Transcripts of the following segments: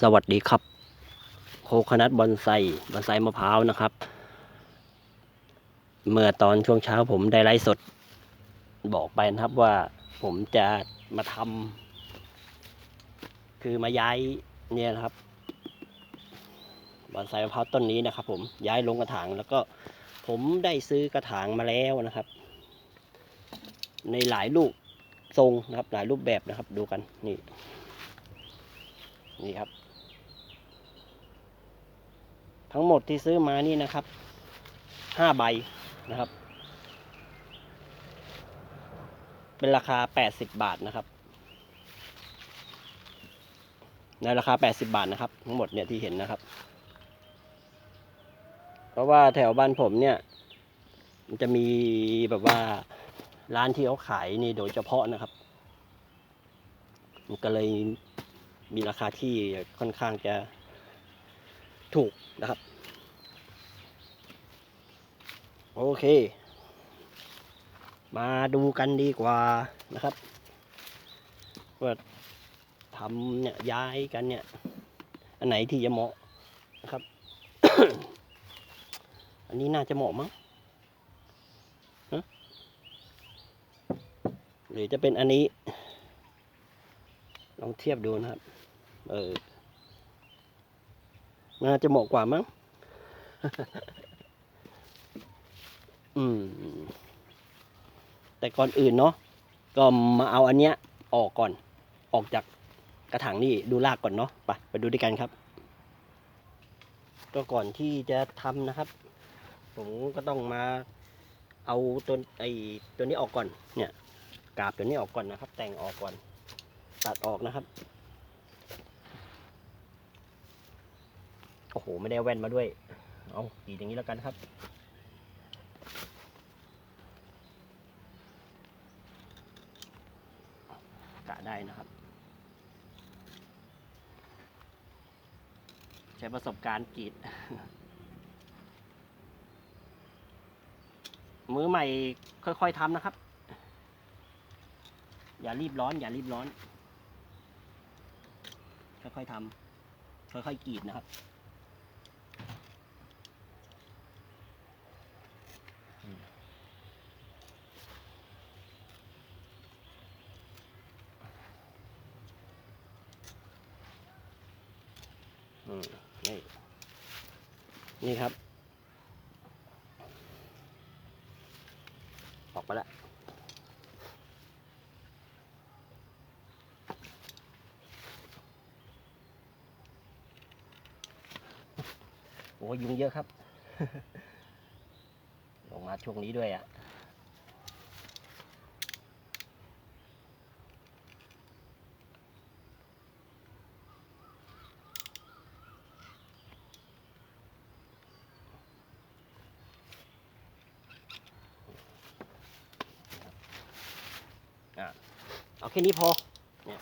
สวัสดีครับ โคคนัทบอนไซบอนไซมะพร้าวนะครับ เมื่อตอนช่วงเช้าผมได้ไลฟ์สด บอกไปนะครับว่าผมจะมาทำคือมาย้ายเนี่ยนะครับบอนไซมะพร้าวต้นนี้นะครับ ผมย้ายลงกระถางแล้วก็ผมได้ซื้อกระถางมาแล้วนะครับ ในหลายลูกทรงนะครับ หลายรูปแบบนะครับ ดูกันนี่นี่ครับ ทั้งหมดที่ซื้อมานี่นะครับห้าใบนะครับ เป็นราคาแปดสิบบาทนะครับ ในราคาแปดสิบาทนะครับ ทั้งหมดเนี่ยที่เห็นนะครับ เพราะว่าแถวบ้านผมเนี่ย มันจะมีแบบว่าร้านที่เขาขายนี่โดยเฉพาะนะครับ มันก็เลยมีราคาที่ค่อนข้างจะ ถูกนะครับ โอเค มาดูกันดีกว่านะครับว่าทำเนี่ยย้ายกันเนี่ย อันไหนที่จะเหมาะนะครับ อันนี้น่าจะเหมาะมั้งหรือจะเป็นอันนี้ ลองเทียบดูนะครับ เออ น่าจะเหมาะกว่ามั้ง อืม แต่ก่อนอื่นเนาะ ก็มาเอาอันเนี้ย ออกก่อน ออกจากกระถางนี่ดูรากก่อนเนาะ ไปไปดูด้วยกันครับ ก็ก่อนที่จะทำนะครับ ผมก็ต้องมาเอาตัวไอตัวนี้ออกก่อน เนี่ย กาบตัวนี้ออกก่อนนะครับ แต่งออกก่อน ตัดออกนะครับ โอ้โห ไม่ได้แว่นมาด้วย เอากรีดอย่างนี้แล้วกันครับกะได้นะครับ ใช้ประสบการณ์กรีด มือใหม่ค่อยๆทำนะครับ อย่ารีบร้อน อย่ารีบร้อน ค่อยๆทำค่อยๆกรีดนะครับ อืมนี่ นี่ครับ ออกมาแล้วโอ้ยุงเยอะครับ ลงมาช่วงนี้ด้วยอะ อะเอาแค่นี้พอเนี่ย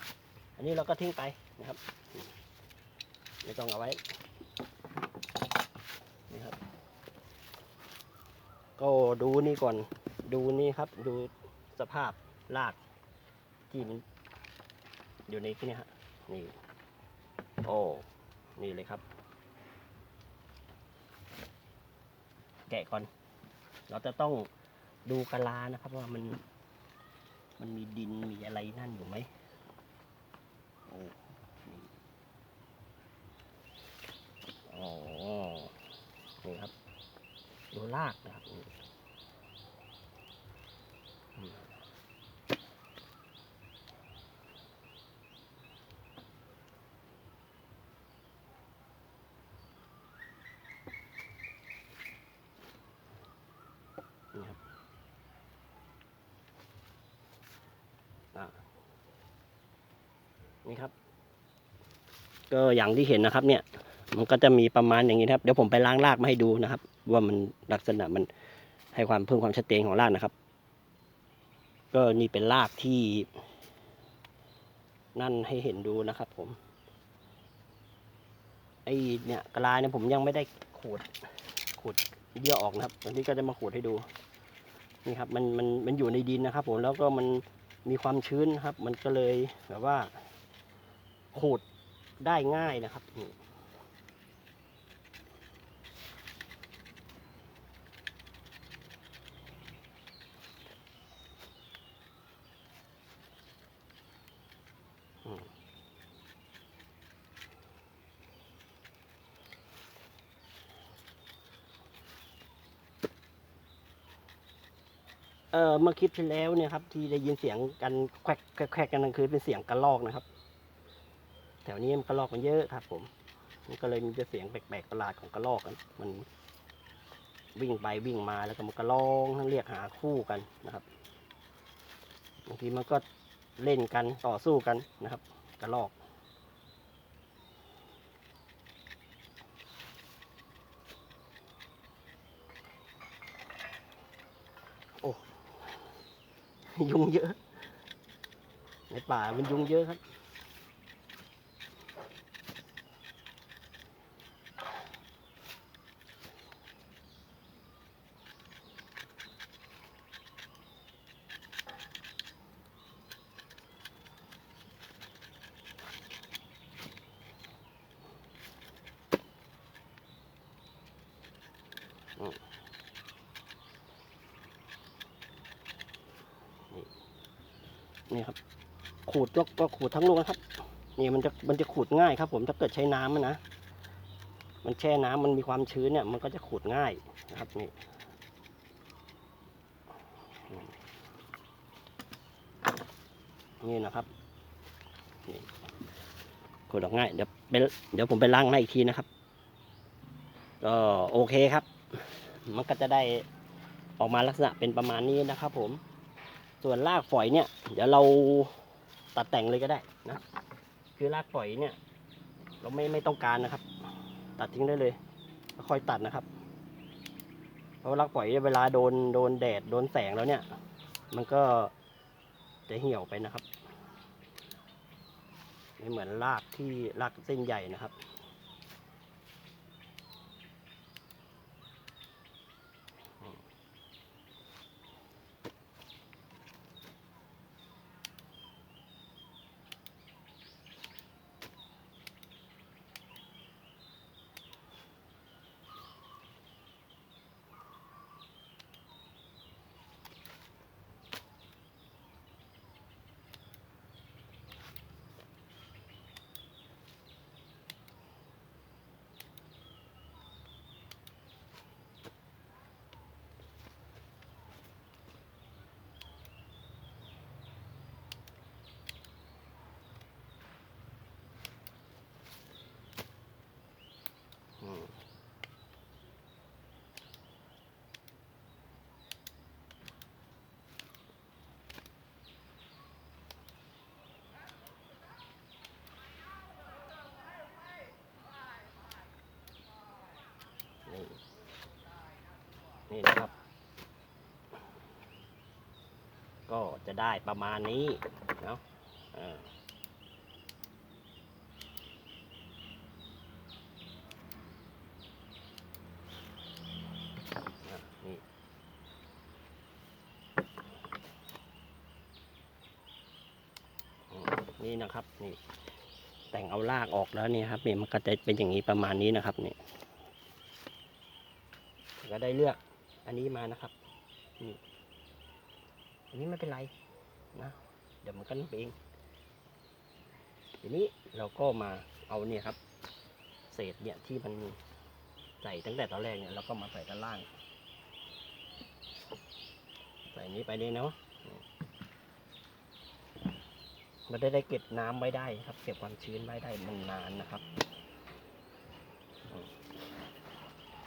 อันนี้เราก็ทิ้งไปนะครับไม่ต้องเอาไว้นี่ครับ ก็ดูนี่ก่อนดูนี่ครับ ดูสภาพรากที่มันอยู่ในที่นี้ฮะนี่โอ้นี่เลยครับ แกะก่อน เราจะต้องดูกะลานะครับว่ามัน มันมีดินมีอะไรนั่นอยู่ไหมโอ้นี่อ๋อนี่ครับดูลากนะครับนี่อืมนี่ครับอ่า นี่ครับ ก็อย่างที่เห็นนะครับ เนี่ย มันก็จะมีประมาณอย่างนี้ครับ เดี๋ยวผมไปล้างรากมาให้ดูนะครับ ว่ามันลักษณะมันให้ความเพิ่มความชัดเจนของรากนะครับ ก็นี่เป็นรากที่ นั่นให้เห็นดูนะครับ ผมไอเนี่ยกระลาเนี่ยผมยังไม่ได้ขูดขูดเยื่อออกนะครับวันนี้ก็จะมาขูดให้ดูนี่ครับ มันมันมันอยู่ในดินนะครับ ผมแล้วก็มันมีความชื้นครับ มันก็เลยแบบว่า ขูดได้ง่ายนะครับนี่อืมเออเมื่อคลิปที่แล้วเนี่ยครับที่ได้ยินเสียงกันแควกแควกกันนั่นคือเป็นเสียงกระลอกนะครับ วนี้มันกระลอกมันเยอะครับ ผมมันก็เลยมีเสียงแปลกๆประหลาดของกระลอกกันมันวิ่งไปวิ่งมาแล้วก็มันก็ร้องทั้งเรียกหาคู่กันนะครับบางทีมันก็เล่นกันต่อสู้กันนะครับ กระลอก โอ้ยุงเยอะ ในป่ามันยุงเยอะครับ นี่ครับ ขูดก็ก็ขูดทั้งลูกนะครับ นี่มันจะมันจะขูดง่ายครับ ผมถ้าเกิดใช้น้ำอะนะ มันแช่น้ำมันมีความชื้นเนี่ย มันก็จะขูดง่ายนะครับนี่นี่นะครับนี่ขูดออกง่ายเดี๋ยวไปเดี๋ยวผมไปล้างให้อีกทีนะครับก็โอเคครับ มันก็จะได้ออกมาลักษณะเป็นประมาณนี้นะครับผม ส่วนรากฝอยเนี่ย เดี๋ยวเราตัดแต่งเลยก็ได้นะ คือรากฝอยเนี่ย เราไม่ไม่ต้องการนะครับ ตัดทิ้งได้เลยค่อยตัดนะครับ เพราะรากฝอยเวลาโดนโดนแดดโดนแสงแล้วเนี่ย มันก็จะเหี่ยวไปนะครับไม่เหมือนรากที่รากเส้นใหญ่นะครับ อืมนี่ นี่นะครับ ก็จะได้ประมาณนี้เนาะนี่นะครับนี่แต่งเอารากออกแล้วนี่ครับนี่มันก็จะเป็นอย่างนี้ประมาณนี้นะครับนี่ก็ได้เลือก อันนี้มานะครับนี่อันนี้ไม่เป็นไรนะ เดี๋ยวมันก็นึกไปเอง ทีนี้เราก็มาเอาเนี่ยครับ เศษเนี่ยที่มันใส่ตั้งแต่ตอนแรกเนี่ยเราก็มาใส่ด้านล่าง ใส่นี้ไปเลยเนาะมันได้ได้เก็บน้ำไว้ได้ครับ เก็บความชื้นไว้ได้มันนานนะครับ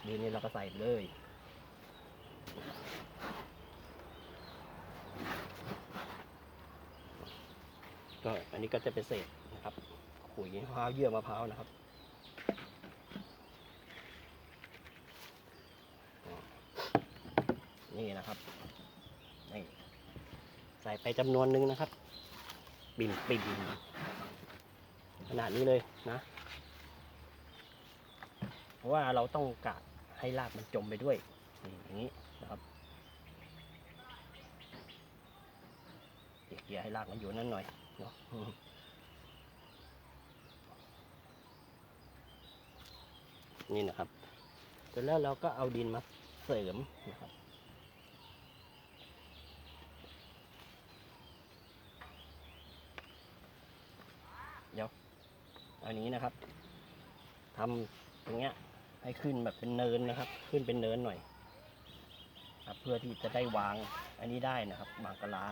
ดีนี้เราก็ใส่เลย ก็อันนี้ก็จะเป็นเศษนะครับขุยมะพร้าวเยื่อมะพร้าวนะครับนี่นะครับนี่ใส่ไปจำนวนหนึงนะครับ บิ่มปิ่มขนาดนี้เลยนะ เพราะว่าเราต้องกะให้รากมันจมไปด้วย นี่อย่างนี้นะครับเกี่ยให้รากมันอยู่นั่นหน่อยเนาะนี่นะครับเสร็จแล้วเราก็เอาดินมาเสริมนะครับเดี๋ยวอันนี้นะครับทำตรงเนี้ยให้ขึ้นแบบเป็นเนินนะครับ ขึ้นเป็นเนินหน่อย ครับเพื่อที่จะได้วางอันนี้ได้นะครับวางกะลา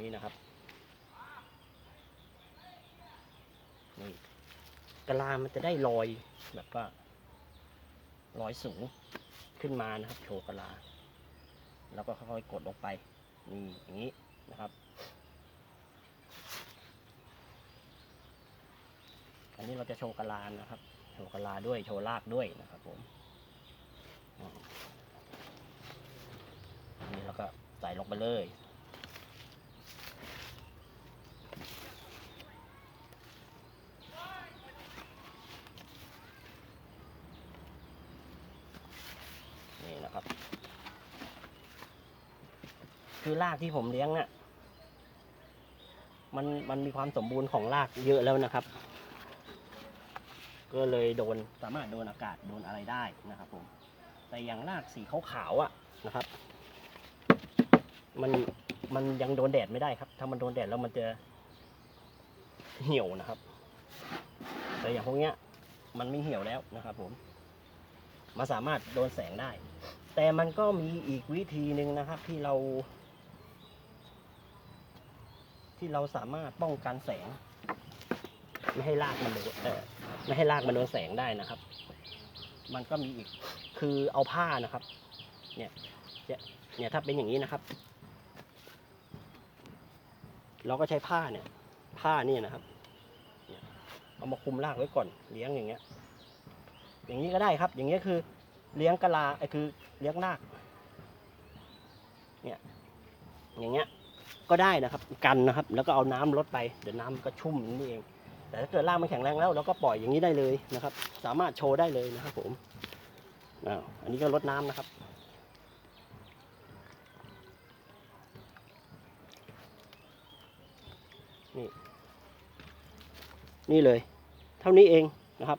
นี่นะครับนี่กะลามันจะได้ลอยแบบว่าลอยสูงขึ้นมานะครับโชว์กะลา แล้วก็ค่อยๆกดลงไปนี่อย่างนี้นะครับ อันนี้เราจะโชว์กะลานะครับ โชว์กะลาด้วยโชว์รากด้วยนะครับผม แล้วก็ใส่ลงไปเลย นี่นะครับ คือรากที่ผมเลี้ยงเนี่ยมันมันมีความสมบูรณ์ของรากเยอะแล้วนะครับ ก็เลยโดนสามารถโดนอากาศโดนอะไรได้นะครับผมแต่อย่างรากสีขาวๆอะนะครับ มันมันยังโดนแดดไม่ได้ครับ ถ้ามันโดนแดดแล้วมันจะเหี่ยวนะครับ แต่อย่างพวกเนี้ย มันไม่เหี่ยวแล้วนะครับ ผม มันสามารถโดนแสงได้ แต่มันก็มีอีกวิธีหนึ่งนะครับ ที่เรา ที่เราสามารถป้องกันแสง ไม่ให้รากมันโดนเออไม่ให้รากมันโดนแสงได้นะครับ มันก็มีอีกคือเอาผ้านะครับ เนี่ยเนี่ยเนี่ยถ้าเป็นอย่างนี้นะครับ เราก็ใช้ผ้าเนี่ย ผ้านี่นะครับเอามาคุมรากไว้ก่อนเลี้ยงอย่างเงี้ย อย่างนี้ก็ได้ครับ อย่างเงี้ยคือเลี้ยงกะลาไอ้คือเลี้ยงราก เนี่ย อย่างเงี้ย ก็ได้นะครับ กันนะครับ แล้วก็เอาน้ำลดไป เดี๋ยวน้ำมันก็ชุ่มนี่เอง แต่ถ้าเกิดรากมันแข็งแรงแล้วเราก็ปล่อยอย่างนี้ได้เลยนะครับ สามารถโชว์ได้เลยนะครับ ผมอ้าวอันนี้ก็ลดน้ำนะครับ นี่นี่เลย เท่านี้เองนะครับ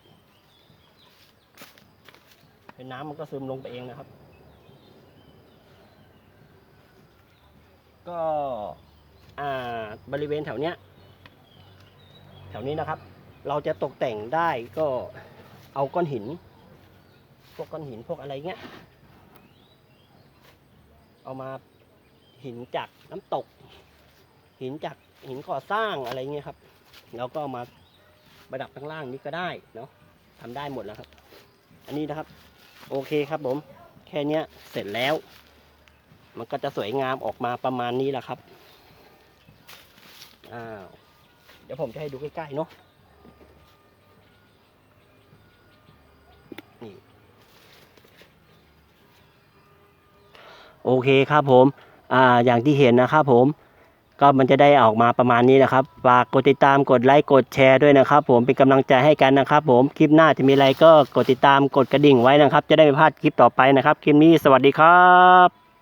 เป็นน้ำมันก็ซึมลงไปเองนะครับ ก็อ่าบริเวณแถวเนี้ย แถวนี้นะครับ เราจะตกแต่งได้ก็เอาก้อนหิน พวกก้อนหินพวกอะไรเงี้ย เอามาหินจากน้ำตก หินจาก หินก่อสร้างอะไรเงี้ยครับ แล้วก็มาประดับข้างล่างนี้ก็ได้เนาะทำได้หมดแล้วครับ อันนี้นะครับ โอเคครับผม แค่เนี้ยเสร็จแล้ว มันก็จะสวยงามออกมาประมาณนี้แหละครับอ้าวเดี๋ยวผมจะให้ดูใกล้ๆเนาะนี่โอเคครับผม อ่า อย่างที่เห็นนะครับผม ก็มันจะได้ออกมาประมาณนี้นะครับ ฝากกดติดตามกดไลค์กดแชร์ด้วยนะครับ ผมเป็นกำลังใจให้กันนะครับ ผมคลิปหน้าจะมีอะไรก็กดติดตามกดกระดิ่งไว้นะครับ จะได้ไม่พลาดคลิปต่อไปนะครับ คลิปนี้สวัสดีครับ